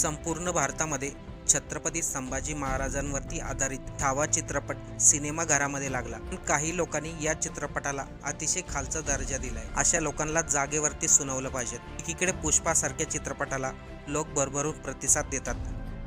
संपूर्ण भारतामध्ये छत्रपती संभाजी महाराजांवरती आधारित छावा चित्रपट सिनेमाघरामध्ये लागला. काही लोकांनी या चित्रपटाला अतिशय खालचा दर्जा दिलाय. अशा लोकांना जागेवरती सुनावलं पाहिजे. एकीकडे पुष्पासारख्या चित्रपटाला लोक भरभरून प्रतिसाद देतात.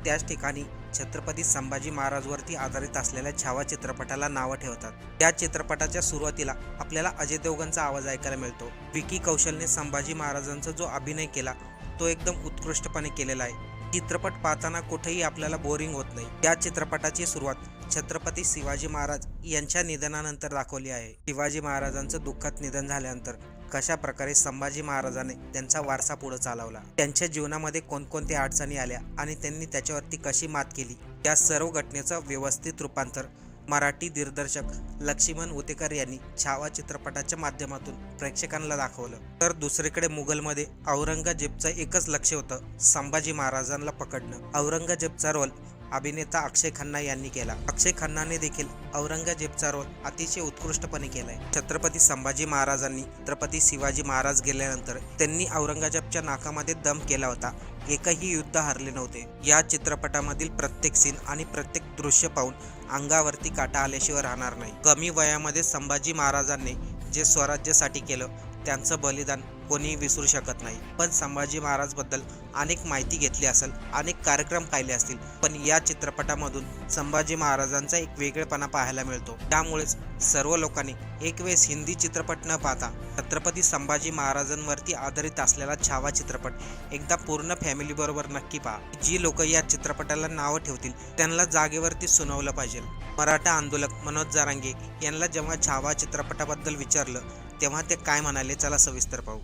त्याच ठिकाणी छत्रपती संभाजी महाराजवरती आधारित असलेल्या छावा चित्रपटाला नावं ठेवतात. या चित्रपटाच्या सुरुवातीला आपल्याला अजय देवगणचा आवाज ऐकायला मिळतो. विकी कौशलने संभाजी महाराजांचा जो अभिनय केला तो एकदम उत्कृष्टपणे केलेला आहे. चित्रपट पाहताना कुठेही आपल्याला बोरिंग होत नाही. या चित्रपटाची सुरुवात छत्रपती शिवाजी महाराज यांच्या निधनानंतर दाखवली आहे. शिवाजी महाराजांचं दुःखात निधन झाल्यानंतर कशा प्रकारे संभाजी महाराजाने त्यांचा वारसा पुढे चालवला? त्यांच्या जीवनामध्ये कोणकोणत्या अडचणी आल्या आणि त्यांनी त्याच्यावरती कशी मात केली? या सर्व घटनेचं व्यवस्थित रूपांतर मराठी दिग्दर्शक लक्ष्मण उतेकर यांनी छावा चित्रपटाच्या माध्यमातून प्रेक्षकांना दाखवलं. तर दुसरीकडे मुघलमध्ये औरंगजेबचं एकच लक्ष होतं संभाजी महाराजांना पकडणं. औरंगजेबचा रोल अभिनेता अक्षय खन्ना यांनी केला. अक्षय खन्नाने देखील औरंगजेबचा रोल अतिशय उत्कृष्टपणे केलाय. छत्रपती संभाजी महाराजांनी छत्रपती शिवाजी महाराज गेल्यानंतर त्यांनी औरंगजेबच्या नाकामध्ये दम केला होता. एकही युद्ध हरले नव्हते. या चित्रपटामधील प्रत्येक सीन आणि प्रत्येक दृश्य पाहून अंगावरती काटा आल्याशिवाय राहणार नाही. कमी वयामध्ये संभाजी महाराजांनी जे स्वराज्यासाठी केलं त्यांचं बलिदान कोणी विसरू शकत नाही. पण संभाजी महाराजबद्दल अनेक माहिती घेतली असेल अनेक कार्यक्रम पाहिले असतील. पण या चित्रपटामधून संभाजी महाराजांचा एक वेगळेपणा पाहायला मिळतो. त्यामुळेच सर्व लोकांनी एक वेळेस हिंदी चित्रपट न पाहता छत्रपती संभाजी महाराजांवरती आधारित असलेला छावा चित्रपट एकदा पूर्ण फॅमिली बरोबर नक्की पहा. जी लोक या चित्रपटाला नावं ठेवतील त्यांना जागेवरती सुनावलं पाहिजे. मराठा आंदोलक मनोज जारांगे यांना जेव्हा छावा चित्रपटाबद्दल विचारलं तेव्हा ते काय म्हणाले? चला सविस्तर पाहू.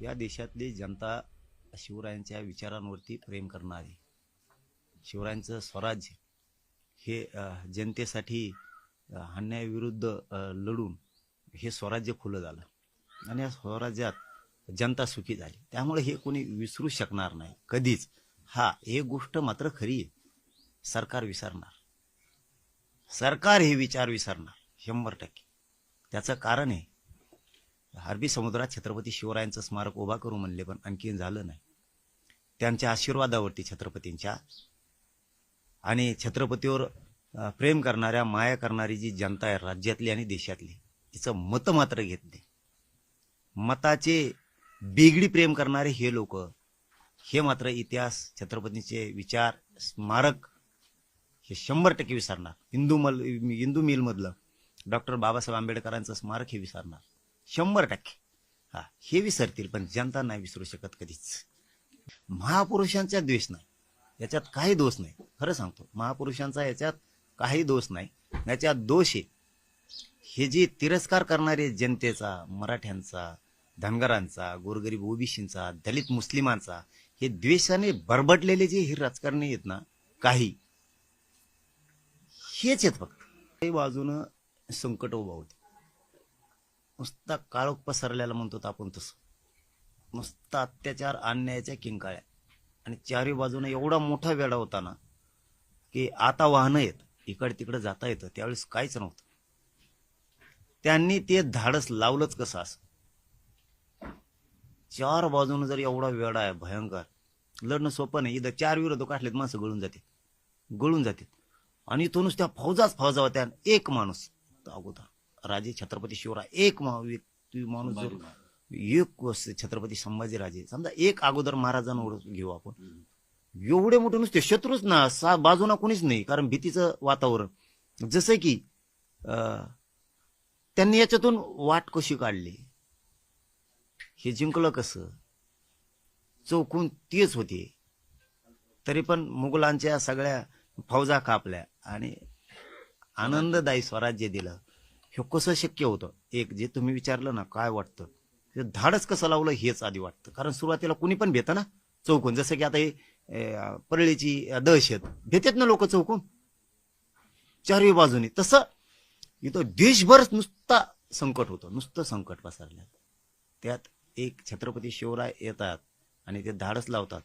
या देशातली जनता शिवरायांच्या विचारांवरती प्रेम करणारी. शिवरायांचं स्वराज्य हे जनतेसाठी अन्यायाविरुद्ध लढून हे स्वराज्य खुलं झालं. आणि या स्वराज्यात जनता सुखी झाली. त्यामुळे हे कोणी विसरू शकणार नाही. कधीच. हा एक गोष्ट मात्र खरी आहे. सरकार विसरणार. सरकार हे विचार विसरणार. शंभर टक्के. त्याचं कारण आहे अरबी समुद्रात छत्रपती शिवरायांचं स्मारक उभा करू म्हणले पण आणखीन झालं नाही. त्यांच्या आशीर्वादावरती छत्रपतींच्या आणि छत्रपतीवर प्रेम करणाऱ्या माया करणारी जी जनता आहे राज्यातली आणि देशातली तिचं मत मात्र घेत नाही. मताचे बेगडी प्रेम करणारे हे लोक हे मात्र इतिहास छत्रपतींचे विचार स्मारक हे शंभर टक्के विसरणार. हिंदू मल हिंदू मिलमधलं डॉक्टर बाबासाहेब आंबेडकरांचं स्मारक हे विसरणार. शंभर टक्के. हा हे विसरतील पण जनता नाही विसरू शकत कधीच. महापुरुषांचा द्वेष नाही. याच्यात काही दोष नाही. खरं सांगतो महापुरुषांचा याच्यात काही दोष नाही. याच्यात दोष आहे हे जे तिरस्कार करणारे जनतेचा मराठ्यांचा धनगरांचा गोरगरीब ओबीसींचा दलित मुस्लिमांचा हे द्वेषाने बरबडलेले जे हे राजकारणी आहेत ना काही हेच आहेत फक्त. काही बाजूनं संकट उभा होते. नुसता काळोख पसरलेला म्हणतो आपण तसं. नुसता अत्याचार अन्यायाच्या किंकाळ्या. आणि चारही बाजूने एवढा मोठा वेडा होता ना की आता वाहनं येत इकडे तिकडे जाता येतं त्यावेळेस काहीच नव्हतं. त्यांनी ते धाडस लावलंच कसं असं? चार बाजूने जर एवढा वेडा आहे भयंकर. लढणं सोपं नाही. इथं चार विरोधक असलेत माणसं गळून जाते गळून जाते आणि तो नुसत्या फौजाच फौजा होत्या आणि एक माणूस. अगोदर. राजे छत्रपती शिवराय एक व्यक्ती माणूस जर एक छत्रपती संभाजीराजे समजा एक अगोदर महाराजांवर घेऊ आपण. एवढे मोठे नुसते शत्रूच ना सा बाजूना कोणीच नाही. कारण भीतीचं वातावरण. जसं की अं, त्यांनी याच्यातून वाट कशी काढली? हे जिंकलं कसं? चौकून तेच होते. तरी पण मुघलांच्या सगळ्या फौजा कापल्या आणि आनंददायी स्वराज्य दिलं. हे कसं शक्य होतं? एक जे तुम्ही विचारलं ना काय वाटतं? ते धाडच कसं लावलं हेच आधी वाटतं. कारण सुरुवातीला कुणी पण भेटतं ना चौकून. जसं की आता हे परळीची दहशत. भेटेत ना लोक चौकून? चारही बाजूनी. तसं इथं देशभरच नुसता संकट होतं. नुसतं संकट पसरलं त्यात एक छत्रपती शिवराय येतात आणि ते धाडस लावतात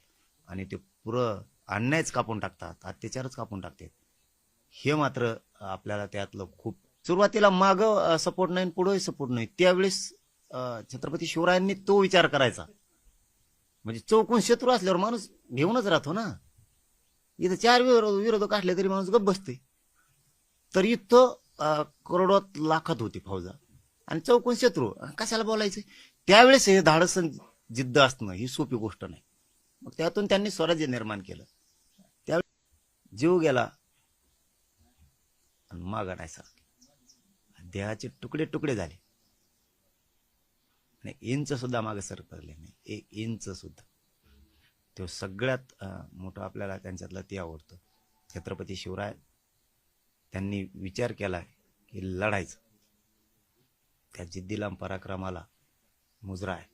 आणि ते पुरं अन्यायच कापून टाकतात अत्याचारच कापून टाकतात. हे मात्र आपल्याला त्यातलं खूप सुरुवातीला माग सपोर्ट नाही पुढे सपोर्ट नाही. त्यावेळेस अं, छत्रपती शिवरायांनी तो विचार करायचा. म्हणजे चौकून शत्रू असल्यावर माणूस घेऊनच राहतो ना. इथं चार विरोध विरोधक असले तरी माणूस गप्प बसते तर इथं अं, करोडोत लाखात होती फौजा. आणि चौकोन शत्रू कशाला बोलायचं? त्यावेळेस हे धाडस जिद्द असणं ही सोपी गोष्ट नाही. मग त्यातून त्यांनी स्वराज्य निर्माण केलं. त्यावेळेस जीव गेला आणि मागा नाही देहाचे तुकडे तुकडे झाले. आणि इंच सुद्धा मागे सरकले नाही. एक इंच सुद्धा. तो सगळ्यात मोठं आपल्याला त्यांच्यातलं ते आवडतं. छत्रपती शिवराय त्यांनी विचार केला की लढायचं. त्या जिद्दीला पराक्रमाला मुजरा आहे.